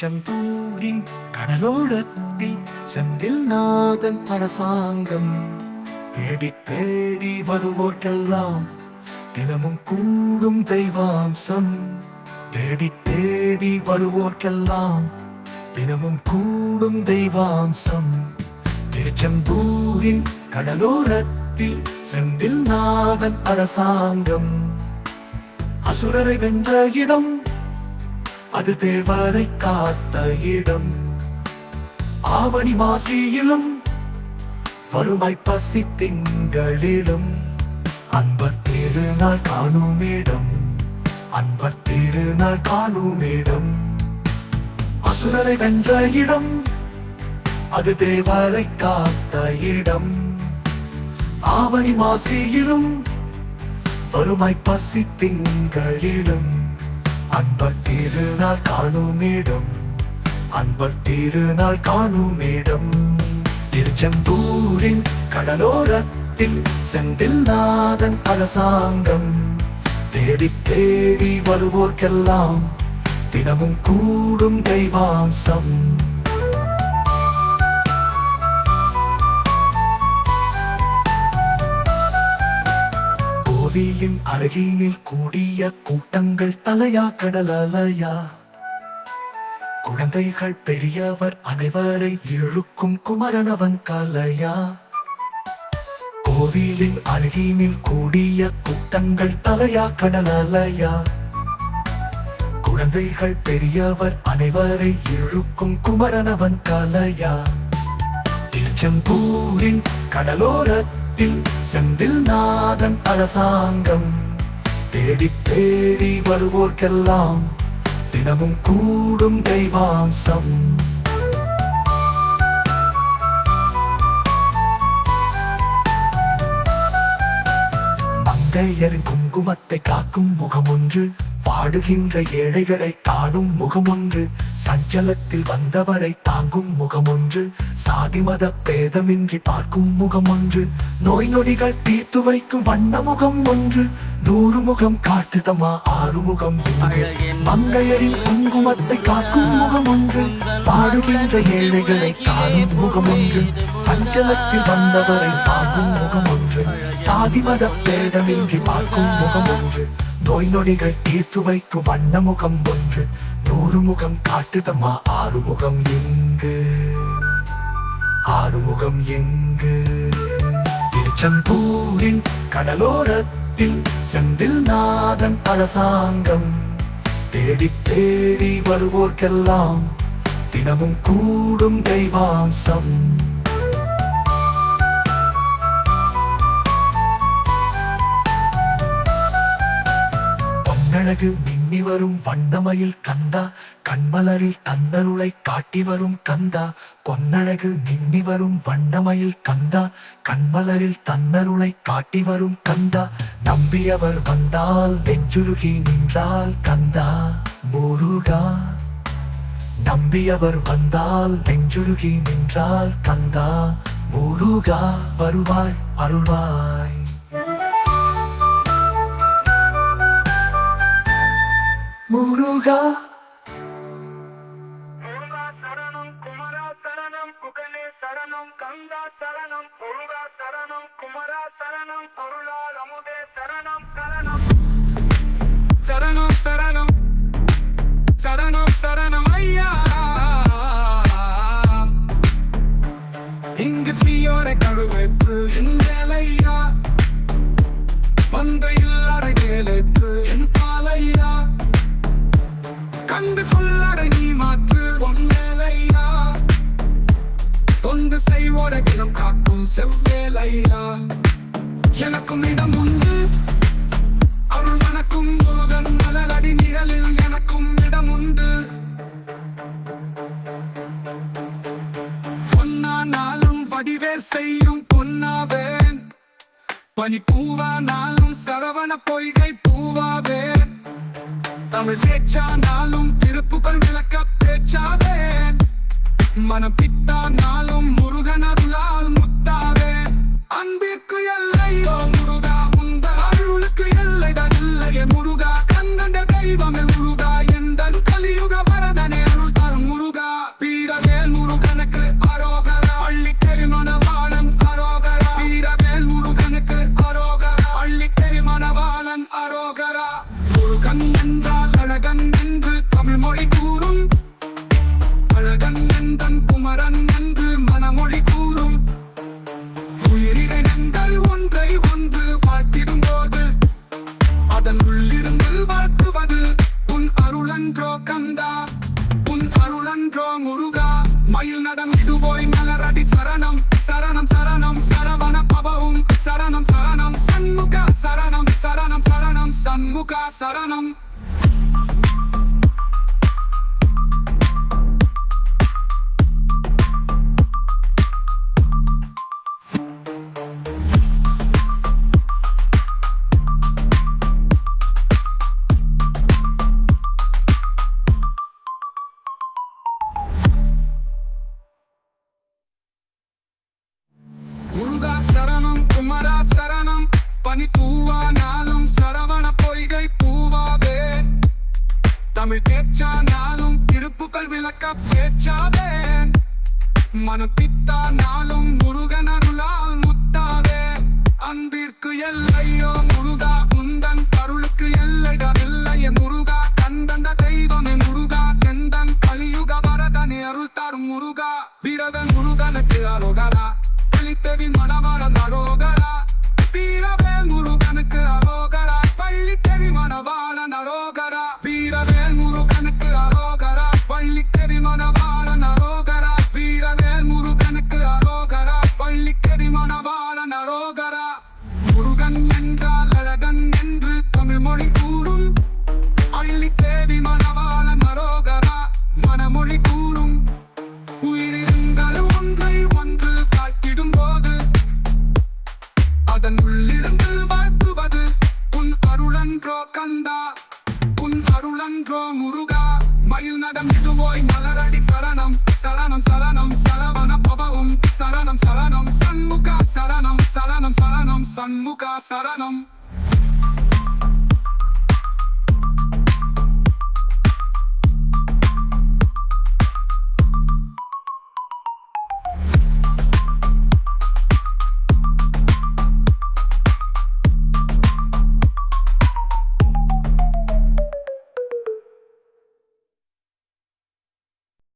திருச்செந்தூரின் கடலோரத்தில் செந்தில் நாதன் அரசாங்கம். தேடி தேடி வருவோர்க்கெல்லாம் தினமும் கூடும் தெய்வாம்சம். தேடி தேடி வருவோர்க்கெல்லாம் தினமும் கூடும் தெய்வாம்சம். திருச்செந்தூரின் கடலோரத்தில் செந்தில் நாதன் அரசாங்கம். அசுரரை வென்ற இடம் அது தேவரை காத்த இடம். ஆவணி மாசியிலும் வறுமை பசி திங்களிலும். அன்பர் திருநாள் காணும் இடம் அன்பர் திருநாள் காணும் இடம் அசுரரை வென்ற இடம் அது தேவரை காத்த இடம். ஆவணி மாசியிலும் வறுமை பசி திங்களிலும். அன்பர் திருநாள் காணும் இடம் அன்பர் திருநாள் காணும் இடம் திருச்செந்தூரின் கடலோரத்தில் செந்தில் நாதன் அரசாங்கம். தேடி தேடி வருவோர்க்கெல்லாம் தினமும் கூடும் தெய்வாம்சம். கோவிலின் அருகினில் கூடிய கூட்டங்கள் தலையா கடல் அலையா குழந்தைகள் பெரியவர் அனைவரை இழுக்கும் குமரனவன் கலையா? கோவிலின் அருகினில் கூடிய கூட்டங்கள் தலையா கடல் அலையா குழந்தைகள் பெரியவர் அனைவரை இழுக்கும் குமரனவன் கலையா? திருச்செந்தூரின் கடலோரத்தில் செந்தில் நாதன் அரசாங்கம். தேடி தேடி வருவோர்க்கெல்லாம் தினமும் கூடும் தெய்வாம்சம். மங்கையரின் குங்குமத்தை காக்கும் முகம் ஒன்று பாடுகின்ற ஏழைகளை தாடும் முகம் ஒன்று சஞ்சலத்தில் வந்தவரை தாங்கும் முகம் ஒன்று சாதி மத பேதமின்றி பார்க்கும் முகம் ஒன்று நோய் நொடிகள் தீர்த்து வைக்கும் வண்ண முகம் ஒன்று. நூறு முகம் காட்டுதமா ஆறு முகம் இங்கு. மங்கையரின் குங்குமத்தை காக்கும் முகம் ஒன்று. பாடுகின்ற ஏழைகளை காணும் முகம் ஒன்று. சஞ்சலத்தில் வந்தவரை தாங்கும் முகம் ஒன்று. சாதி மத பேதமின்றி பார்க்கும் முகம் ஒன்று. நோய் நொடிகள் தீர்த்து வைக்கும் வண்ண முகம் ஒன்று. நூறு முகம் காட்டுதம்மா ஆறு முகம் எங்கு ஆறு முகம் எங்கு திருச்செந்தூரின் கடலோரத்தில் செந்தில் நாதன் அரசாங்கம். தேடி தேடி வருவோர்க்கெல்லாம் தினமும் கூடும் தெய்வாம்சம். பொன்னழகு கண்ணி வரும் வண்ணமயில் கந்தா கண்மலரில் தன்னருளை காட்டி வரும் கந்தா பொன்னழகு நின்னி வரும் வண்ணமயில் கந்தா கண்மலரில் தன்னருளை காட்டி வரும் கந்தா. நம்பியவர் வந்தால் நெஞ்சுருகி நின்றால் கந்தா முருகா. நம்பியவர் வந்தால் நெஞ்சுருகி நின்றால் கந்தா முருகா. வருவாய் அருள்வாய். முருகா முருகா சரணம் குமரா சரணம் குகனே சரணம் கங்கா சரணம் முருகா சரணம் குமரா சரணம் அருளால் அமுதே சரணம் சரணம். சரணம் சரணம். சரணம் சரணம் ஐயா. இங்கு தீயோரை என் வேலையா? வந்து இல்லாத கேளுப்பு என் கண்டு கொள்ளட நீ மாற்று. பொன்மேலையா தொண்டு செய்வோட தினம் காக்கும் செவ்வேலையா? எனக்கும் இடம் உண்டு. அருள் மனக்கும் முருகன் மலரடி நிழலில் எனக்கும் இடம் உண்டு. பொன்னானாலும் வடிவேர் செய்யும் பொன்னாவேன். பனி பூவானாலும் சரவண பொய்கை பூவாவேன். தமிழ் பேச்சானாலும் திருப்புகள் விளக்க பேச்சாவேன். மனம் பித்தானாலும் முரு சண்முகா சரணம் முருகா சரணம் குமரா சரணம் பனி பூவானாலும் சரவண தமிழ் பேச்சா நாளும் திருப்புகள் விளக்க பேச்சாவேன் மனம் பித்தா நாளும் முருகன் அருளால் முத்தாவே அன்பிற்கு எல்லையோ முருகா முந்தன் கருளுக்கு எல்லைதான் இல்லையே முருகா கந்தந்த தெய்வமே முருகா. எந்தன் கலியுக வரதனே அருள் தரும் முருகா. வீரதன் முருகனுக்கு அரோகரா. பள்ளித்தேவி மணவாளன் அரோகரா. சரணம் சண்முகா